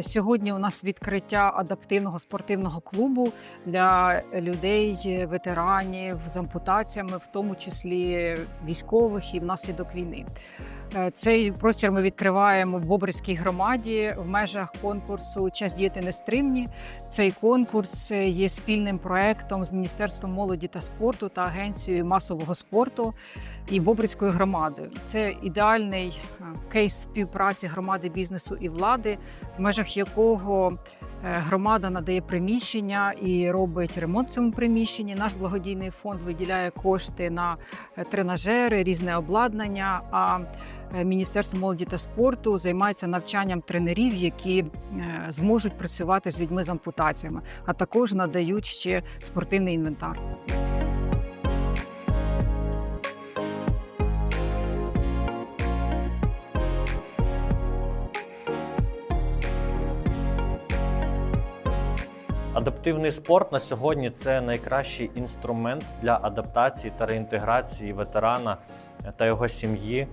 Сьогодні у нас відкриття адаптивного спортивного клубу для людей, ветеранів з ампутаціями, в тому числі військових і внаслідок війни. Е, Цей простір ми відкриваємо в Бобрицькій громаді в межах конкурсу Час діяти нестримні. Цей конкурс е, є спільним проектом з Міністерством молоді та спорту та агенцією масового спорту і Бобрицькою громадою. Це ідеальний е, кейс співпраці громади бізнесу і влади, в межах якого громада надає приміщення і робить ремонт цьому приміщенні. Наш благодійний фонд виділяє кошти на тренажери, різне обладнання. А Міністерство молоді та спорту займається навчанням тренерів, які е, зможуть працювати з людьми з ампутаціями, а також надають ще спортивний інвентар. Адаптивний спорт на сьогодні це найкращий інструмент для адаптації та реінтеграції ветерана та його сім'ї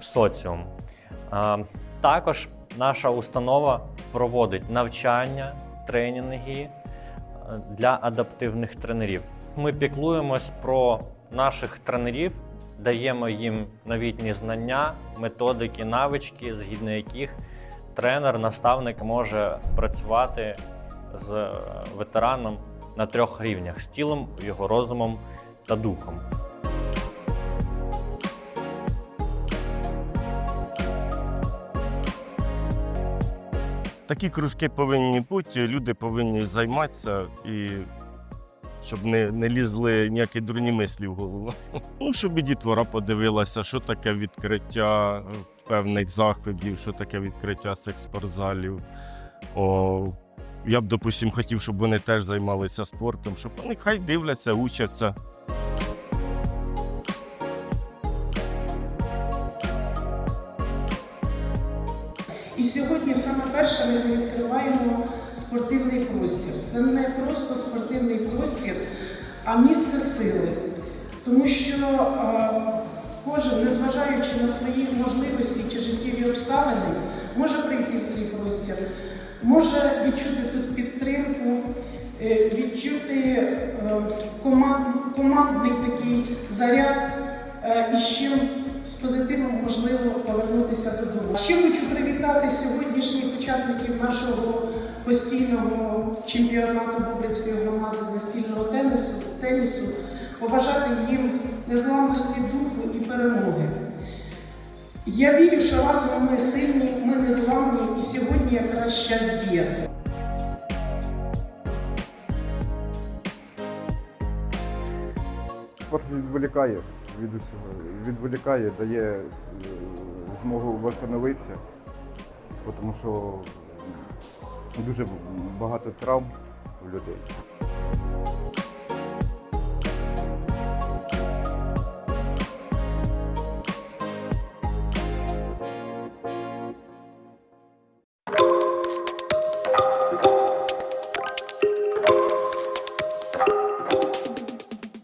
в соціум. Також наша установа проводить навчання, тренінги е, для адаптивних тренерів. Ми піклуємось про наших тренерів, даємо їм новітні знання, методики, навички, згідно яких тренер, наставник може працювати з е, ветераном на трьох рівнях: з тілом, його розумом та духом. Такі кружки повинні бути, люди повинні займатися і щоб не, не лізли ніякі дурні мислі в голову. Ну, щоб і дітвора подивилася, що таке відкриття е, певних заходів, що таке відкриття секс-спортзалів. О, я б, допустим, хотів, щоб вони теж займалися спортом, щоб вони хай дивляться, учаться. Сьогодні саме перше ми відкриваємо спортивний простір. Це не просто спортивний простір, а місце сили. Тому що е, кожен, незважаючи на свої можливості чи життєві обставини, може прийти в цей простір, може відчути тут підтримку, е, відчути е, команд, командний такий заряд і з чим з позитивом можливо повернутися додому. Ще хочу привітати сьогоднішніх учасників нашого постійного чемпіонату Бобрицької громади з настільного тенісу, тенісу, побажати їм незламності духу і перемоги. Я вірю, що разом ми сильні, ми незламні, і сьогодні якраз час діяти. Спорт відволікає від усього, відволікає, дає змогу встановитися, тому що дуже багато травм у людей.